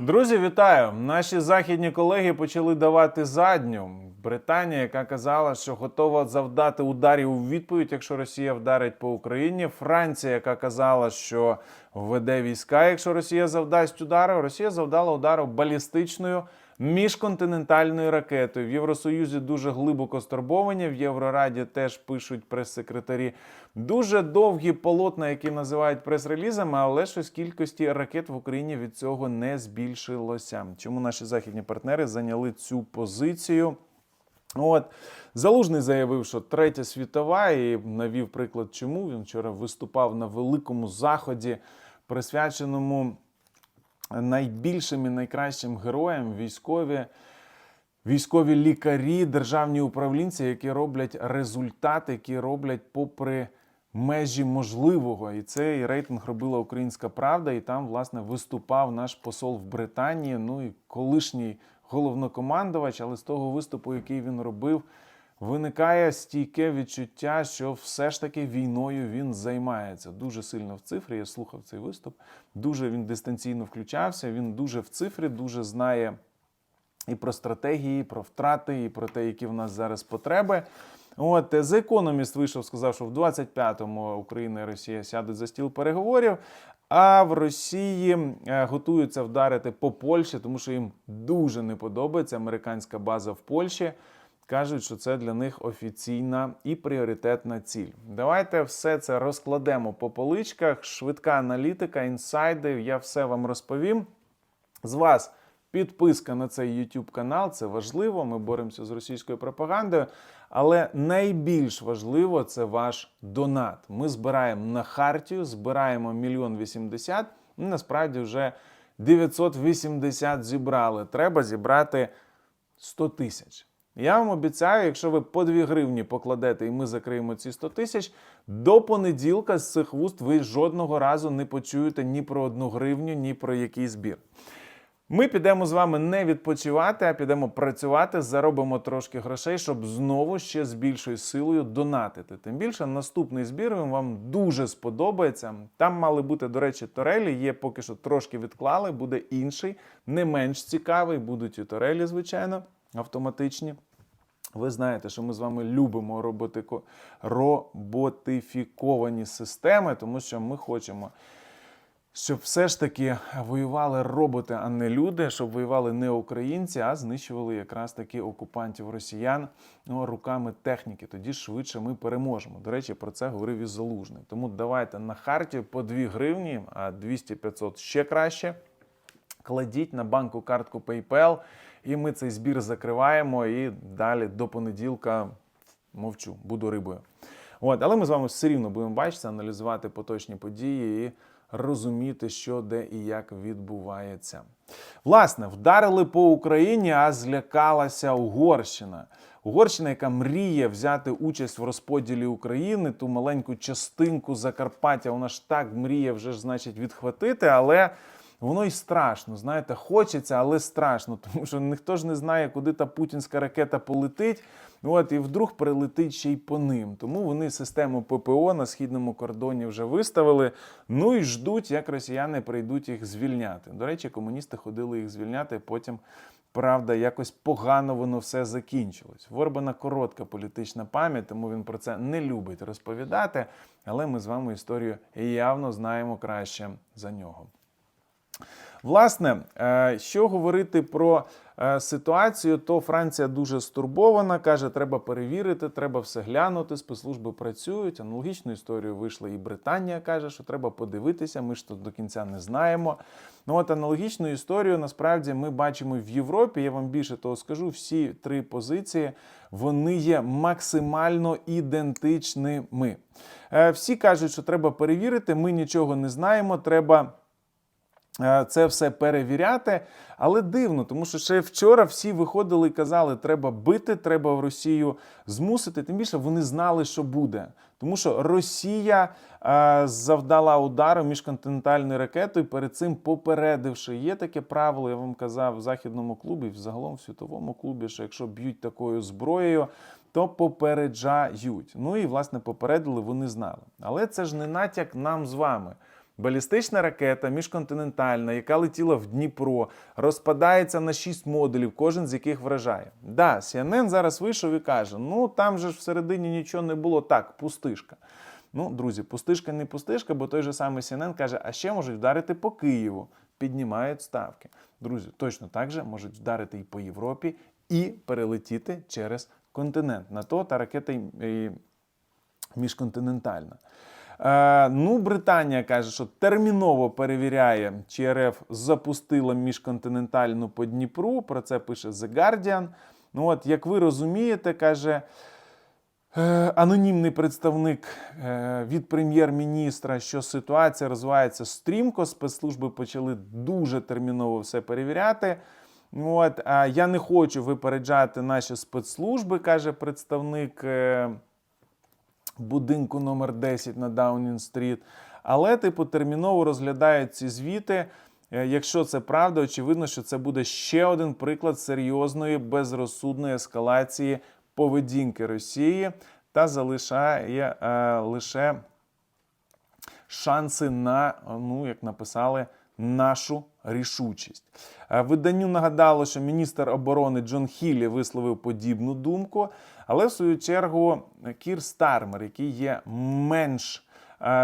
Друзі, вітаю! Наші західні колеги почали давати задню. Британія, яка казала, що готова завдати ударів у відповідь, якщо Росія вдарить по Україні. Франція, яка казала, що введе війська, якщо Росія завдасть удару. Росія завдала удару балістичною міжконтинентальною ракетою. В Євросоюзі дуже глибоко стурбовані. В Єврораді теж пишуть прес-секретарі. Дуже довгі полотна, які називають прес-релізами, але щось кількості ракет в Україні від цього не збільшилося. Чому наші західні партнери зайняли цю позицію? От Залужний заявив, що третя світова, і навів приклад, чому він вчора виступав на великому заході, присвяченому найбільшим і найкращим героям військові. Військові лікарі, державні управлінці, які роблять результати, які роблять попри межі можливого. І цей рейтинг робила Українська Правда, і там, власне, виступав наш посол в Британії, ну і колишній головнокомандувач, але з того виступу, який він робив, виникає стійке відчуття, що все ж таки війною він займається. Дуже сильно в цифрі. Я слухав цей виступ. Дуже він дистанційно включався. Він дуже в цифрі, дуже знає і про стратегії, і про втрати, і про те, які в нас зараз потреби. От The Economist вийшов, сказав, що в 25-му Україна і Росія сядуть за стіл переговорів. А в Росії е, готуються вдарити по Польщі, тому що їм дуже не подобається американська база в Польщі. Кажуть, що це для них офіційна і пріоритетна ціль. Давайте все це розкладемо по поличках. Швидка аналітика, інсайди. Я все вам розповім. З вас підписка на цей YouTube канал це важливо. Ми боремося з російською пропагандою. Але найбільш важливо це ваш донат. Ми збираємо на хартію, збираємо мільйон вісімдесят. Насправді вже 980 зібрали. Треба зібрати 100 тисяч. Я вам обіцяю, якщо ви по 2 гривні покладете і ми закриємо ці 100 тисяч, до понеділка з цих вуст ви жодного разу не почуєте ні про одну гривню, ні про який збір. Ми підемо з вами не відпочивати, а підемо працювати, заробимо трошки грошей, щоб знову ще з більшою силою донатити. Тим більше наступний збір вам дуже сподобається. Там мали бути, до речі, турелі. Є поки що трошки відклали, буде інший, не менш цікавий. Будуть і турелі, звичайно, автоматичні. Ви знаєте, що ми з вами любимо роботико... роботифіковані системи, тому що ми хочемо щоб все ж таки воювали роботи, а не люди, щоб воювали не українці, а знищували якраз таки окупантів росіян ну, руками техніки. Тоді швидше ми переможемо. До речі, про це говорив і Залужний. Тому давайте на харті по 2 гривні, а 200-500 ще краще. Кладіть на банку картку PayPal, і ми цей збір закриваємо. І далі до понеділка мовчу, буду рибою. От, але ми з вами все рівно будемо бачити, аналізувати поточні події і розуміти, що де і як відбувається. Власне, вдарили по Україні, а злякалася Угорщина. Угорщина, яка мріє взяти участь в розподілі України, ту маленьку частинку Закарпаття, вона ж так мріє вже ж, значить, відхватити, але. Воно й страшно, знаєте, хочеться, але страшно, тому що ніхто ж не знає, куди та путінська ракета полетить. От і вдруг прилетить ще й по ним. Тому вони систему ППО на східному кордоні вже виставили. Ну і ждуть, як росіяни прийдуть їх звільняти. До речі, комуністи ходили їх звільняти. Потім, правда, якось погано воно все закінчилось. В Орбана коротка політична пам'ять, тому він про це не любить розповідати. Але ми з вами історію явно знаємо краще за нього. Власне, е, що говорити про е, ситуацію, то Франція дуже стурбована, каже, треба перевірити, треба все глянути. Спецслужби працюють. Аналогічну історію вийшла і Британія каже, що треба подивитися. Ми ж тут до кінця не знаємо. Ну от аналогічну історію насправді ми бачимо в Європі. Я вам більше того скажу. Всі три позиції вони є максимально ідентичними. Е, Всі кажуть, що треба перевірити. Ми нічого не знаємо. Треба. Е, Це все перевіряти, але дивно, тому що ще вчора всі виходили і казали, треба бити, треба в Росію змусити. Тим більше вони знали, що буде. Тому що Росія е, завдала удару міжконтинентальною ракетою, перед цим попередивши. Є таке правило, я вам казав в західному клубі, загалом в світовому клубі, що якщо б'ють такою зброєю, то попереджають. Ну і власне попередили, вони знали. Але це ж не натяк нам з вами. Балістична ракета міжконтинентальна, яка летіла в Дніпро, розпадається на шість модулів, кожен з яких вражає. Да, CNN зараз вийшов і каже: ну там же ж всередині нічого не було. Так, пустишка. Ну, друзі, пустишка не пустишка, бо той же самий CNN каже, а ще можуть вдарити по Києву, піднімають ставки. Друзі, точно так же можуть вдарити і по Європі, і перелетіти через континент. На то та ракета і міжконтинентальна. Е, ну, Британія каже, що терміново перевіряє, чи РФ запустила міжконтинентальну по Дніпру. Про це пише The Guardian. Ну, от, як ви розумієте, каже. Е, Анонімний представник е, від прем'єр-міністра, що ситуація розвивається стрімко, спецслужби почали дуже терміново все перевіряти. От, а я не хочу випереджати наші спецслужби, каже представник е, будинку номер 10 на Даунінг-стріт. Але, типу, терміново розглядають ці звіти. Е, Якщо це правда, очевидно, що це буде ще один приклад серйозної безрозсудної ескалації поведінки Росії та залишає е, лише шанси на, ну як написали, нашу рішучість. Е, Виданню нагадало, що міністр оборони Джон Хіллі висловив подібну думку, але в свою чергу Кір Стармер, який є менш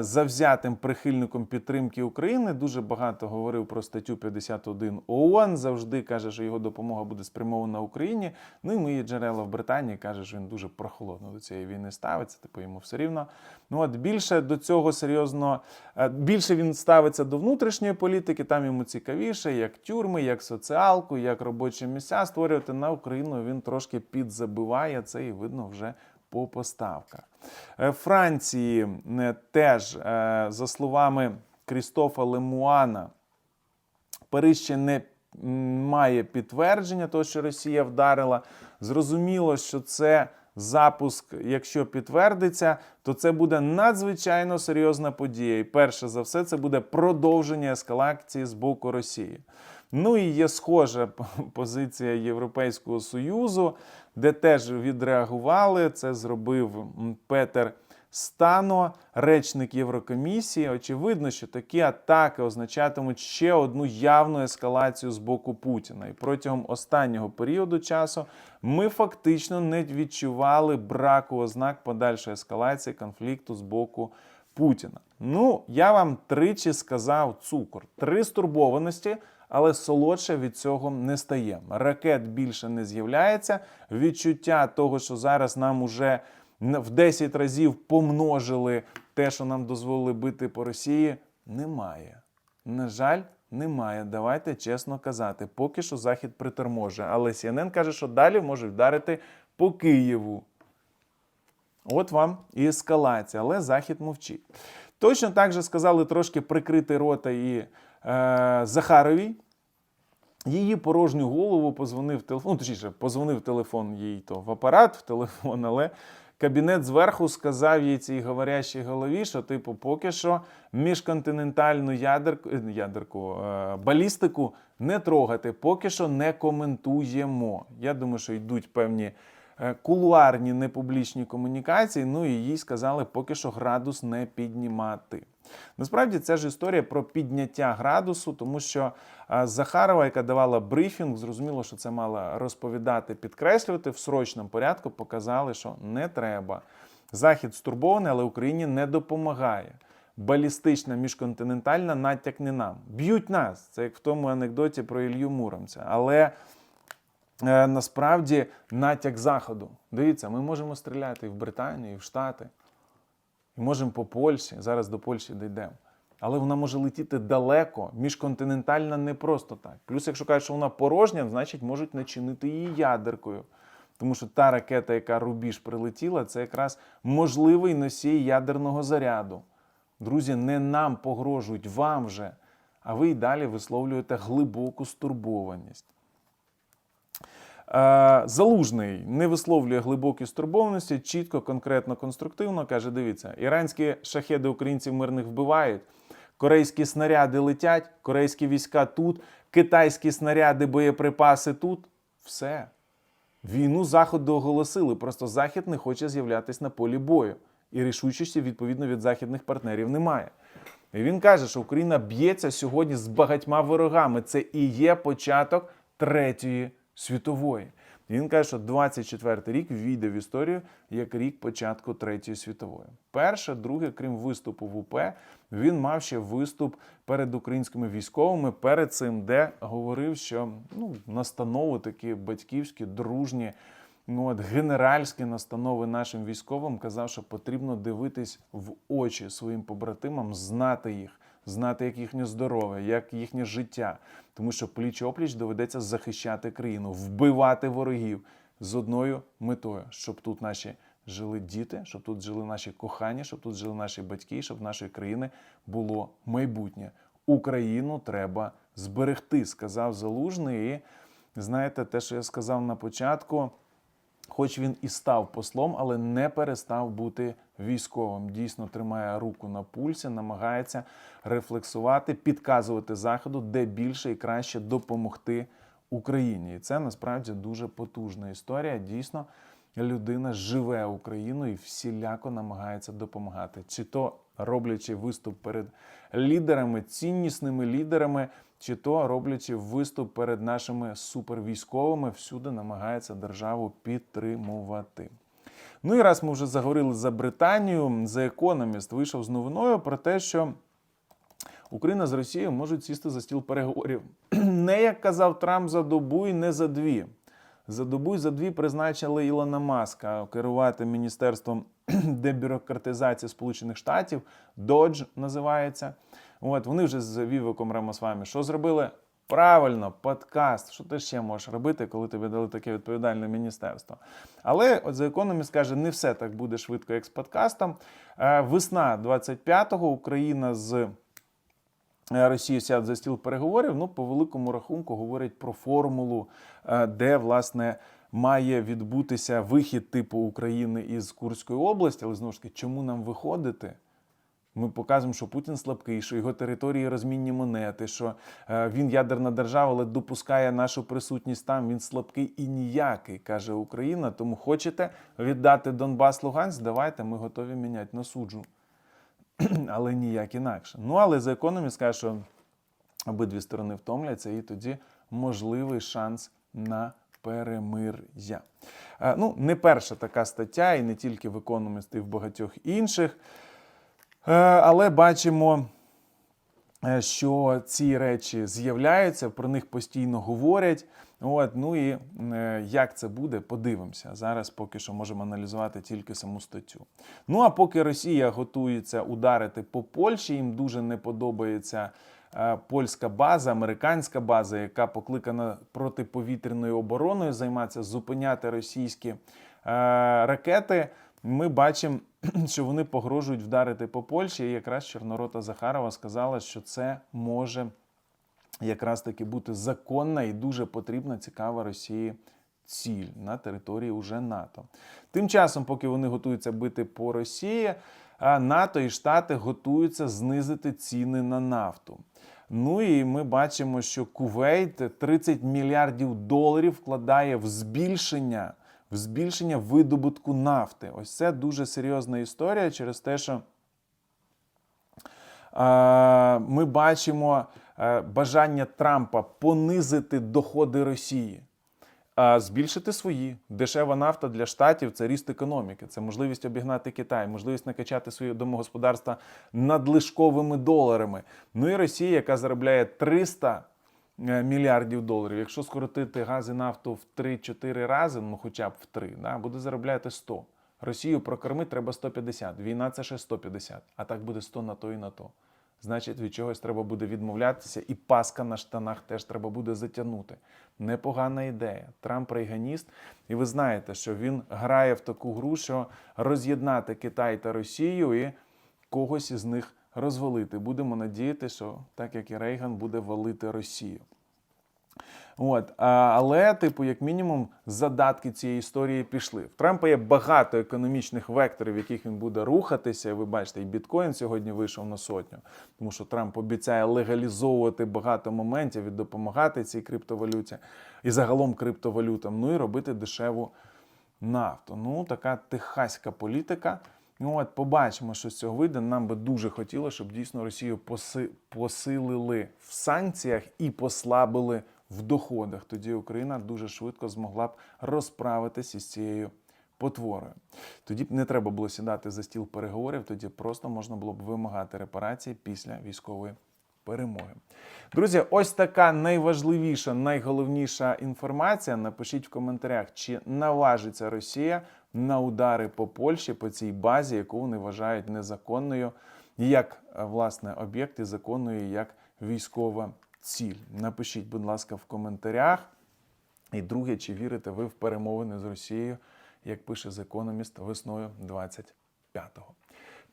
завзятим прихильником підтримки України, дуже багато говорив про статтю 51 ООН. Завжди каже, що його допомога буде спрямована Україні. Ну і мої джерела в Британії каже, що він дуже прохолодно до цієї війни ставиться. Типу йому все рівно. Ну от більше до цього серйозно е, більше він ставиться до внутрішньої політики. Там йому цікавіше, як тюрми, як соціалку, як робочі місця створювати на Україну. Він трошки підзабиває це і видно вже по поставках. Е, Франції е, теж, е, за словами Крістофа Лемуана, Париж ще не має підтвердження того, що Росія вдарила. Зрозуміло, що це запуск, якщо підтвердиться, то це буде надзвичайно серйозна подія. І перше за все, це буде продовження ескалації з боку Росії. Ну і є схожа позиція Європейського Союзу, де теж відреагували. Це зробив Петер Стано, речник Єврокомісії. Очевидно, що такі атаки означатимуть ще одну явну ескалацію з боку Путіна. І протягом останнього періоду часу ми фактично не відчували браку ознак подальшої ескалації конфлікту з боку Путіна. Ну, я вам тричі сказав цукор. Три стурбованості, але солодше від цього не стає. Ракет більше не з'являється. Відчуття того, що зараз нам уже в 10 разів помножили те, що нам дозволили бити по Росії, немає. На жаль, немає. Давайте чесно казати. Поки що Захід приторможує. Але CNN каже, що далі може вдарити по Києву. От вам і ескалація, але Захід мовчить. Точно так же сказали трошки прикрити рота і Захаровій. Її порожню голову позвонив телефон, ну, точніше, позвонив телефон їй то в апарат, в телефон, але кабінет зверху сказав їй цій говорящій голові, що, типу, поки що міжконтинентальну ядерку, е, ядерку е, балістику не трогати, поки що не коментуємо. Я думаю, що йдуть певні е, кулуарні непублічні комунікації. Ну і їй сказали поки що градус не піднімати. Насправді це ж історія про підняття градусу, тому що Захарова, яка давала брифінг, зрозуміло, що це мала розповідати, підкреслювати в срочному порядку, показали, що не треба. Захід стурбований, але Україні не допомагає. Балістична міжконтинентальна натяк не нам. Б'ють нас. Це як в тому анекдоті про Ілью Муромця. Але е, насправді натяк заходу. Дивіться, ми можемо стріляти і в Британію, і в Штати, і можемо по Польщі. Зараз до Польщі дійдемо. Але вона може летіти далеко, міжконтинентальна не просто так. Плюс, якщо кажуть, що вона порожня, значить можуть начинити її ядеркою. Тому що та ракета, яка рубіж прилетіла, це якраз можливий носій ядерного заряду. Друзі, не нам погрожують, вам же. А ви й далі висловлюєте глибоку стурбованість. Е, Залужний не висловлює глибокі стурбованості, чітко, конкретно, конструктивно каже: дивіться, іранські шахеди українців мирних вбивають, корейські снаряди летять, корейські війська тут, китайські снаряди, боєприпаси тут. Все. Війну Заходу оголосили, просто Захід не хоче з'являтися на полі бою. І рішучості, відповідно, від західних партнерів немає. І він каже, що Україна б'ється сьогодні з багатьма ворогами. Це і є початок третьої світової. Він каже, що 24-й рік війде в історію як рік початку Третьої світової. Перше, друге, крім виступу в УП, він мав ще виступ перед українськими військовими перед цим, де говорив, що ну, настанови такі батьківські, дружні, ну, от, генеральські настанови нашим військовим казав, що потрібно дивитись в очі своїм побратимам, знати їх, знати, як їхнє здоров'я, як їхнє життя. Тому що пліч опліч доведеться захищати країну, вбивати ворогів з одною метою, щоб тут наші жили діти, щоб тут жили наші кохані, щоб тут жили наші батьки, щоб в нашої країни було майбутнє. Україну треба зберегти, сказав Залужний. І знаєте, те, що я сказав на початку. Хоч він і став послом, але не перестав бути військовим. Дійсно тримає руку на пульсі, намагається рефлексувати, підказувати заходу, де більше і краще допомогти Україні. І це насправді дуже потужна історія. Дійсно, людина живе Україною і всіляко намагається допомагати, чи то роблячи виступ перед лідерами, ціннісними лідерами, чи то роблячи виступ перед нашими супервійськовими, всюди намагається державу підтримувати. Ну і раз ми вже заговорили за Британію, The Economist вийшов з новиною про те, що Україна з Росією можуть сісти за стіл переговорів. Не як казав Трамп за добу і не за дві. За добу за дві призначили Ілона Маска керувати міністерством дебюрократизації Сполучених Штатів. Додж називається. От вони вже з Вівиком Рамосвамі що зробили? Правильно, подкаст. Що ти ще можеш робити, коли тобі дали таке відповідальне міністерство? Але от за Economist каже, не все так буде швидко, як з подкастом. Е, Весна 25-го Україна з е, Росією сяде за стіл переговорів. Ну, по великому рахунку говорять про формулу, е, де власне має відбутися вихід типу України із Курської області. Але знову ж таки, чому нам виходити? Ми показуємо, що Путін слабкий, що його території розмінні монети, що е, він ядерна держава, але допускає нашу присутність там. Він слабкий і ніякий, каже Україна. Тому хочете віддати Донбас Луганськ? Давайте, ми готові міняти на суджу. але ніяк інакше. Ну але за Economist каже, що обидві сторони втомляться, і тоді можливий шанс на перемир'я. Е, Ну, не перша така стаття, і не тільки в Economist, і в багатьох інших. Е, Але бачимо, е, що ці речі з'являються, про них постійно говорять. От, ну і е, як це буде, подивимося. Зараз поки що можемо аналізувати тільки саму статтю. Ну а поки Росія готується ударити по Польщі, їм дуже не подобається е, польська база, американська база, яка покликана протиповітряною обороною займатися, зупиняти російські е, ракети. Ми бачимо, що вони погрожують вдарити по Польщі. І якраз Чорнорота Захарова сказала, що це може якраз таки бути законна і дуже потрібна, цікава Росії ціль на території уже НАТО. Тим часом, поки вони готуються бити по Росії, НАТО і Штати готуються знизити ціни на нафту. Ну і ми бачимо, що Кувейт 30 мільярдів доларів вкладає в збільшення, в збільшення видобутку нафти. Ось це дуже серйозна історія через те, що е, ми бачимо е, бажання Трампа понизити доходи Росії. А збільшити свої дешева нафта для штатів це ріст економіки, це можливість обігнати Китай, можливість накачати свої домогосподарства надлишковими доларами. Ну і Росія, яка заробляє 300 е, мільярдів доларів. Якщо скоротити газ і нафту в 3-4 рази, ну хоча б в 3, да, буде заробляти 100. Росію прокормити треба 150. Війна це ще 150, а так буде 100 на то і на то. Значить, від чогось треба буде відмовлятися, і паска на штанах теж треба буде затягнути. Непогана ідея. Трамп рейганіст, і ви знаєте, що він грає в таку гру, що роз'єднати Китай та Росію і когось із них розвалити. Будемо надіяти, що так як і Рейган буде валити Росію. От, але, типу, як мінімум, задатки цієї історії пішли. В Трампа є багато економічних векторів, в яких він буде рухатися. Ви бачите, і біткоін сьогодні вийшов на сотню, тому що Трамп обіцяє легалізовувати багато моментів і допомагати цій криптовалюті і загалом криптовалютам. Ну і робити дешеву нафту. Ну, така техаська політика. Ну от побачимо, що з цього вийде. Нам би дуже хотілося, щоб дійсно Росію поси- посилили в санкціях і послабили в доходах. Тоді Україна дуже швидко змогла б розправитись із цією потворою. Тоді б не треба було сідати за стіл переговорів, тоді просто можна було б вимагати репарації після військової перемоги. Друзі, ось така найважливіша, найголовніша інформація. Напишіть в коментарях, чи наважиться Росія на удари по Польщі, по цій базі, яку вони вважають незаконною, як е, власне об'єкт і законною як військова ціль. Напишіть, будь ласка, в коментарях. І друге, чи вірите ви в перемовини з Росією, як пише Economist весною 25-го.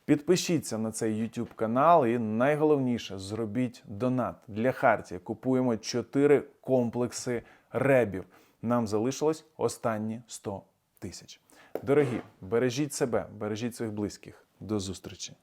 Підпишіться на цей YouTube канал і найголовніше зробіть донат для Хартії. Купуємо 4 комплекси ребів. Нам залишилось останні 100 тисяч. Дорогі, бережіть себе, бережіть своїх близьких. До зустрічі!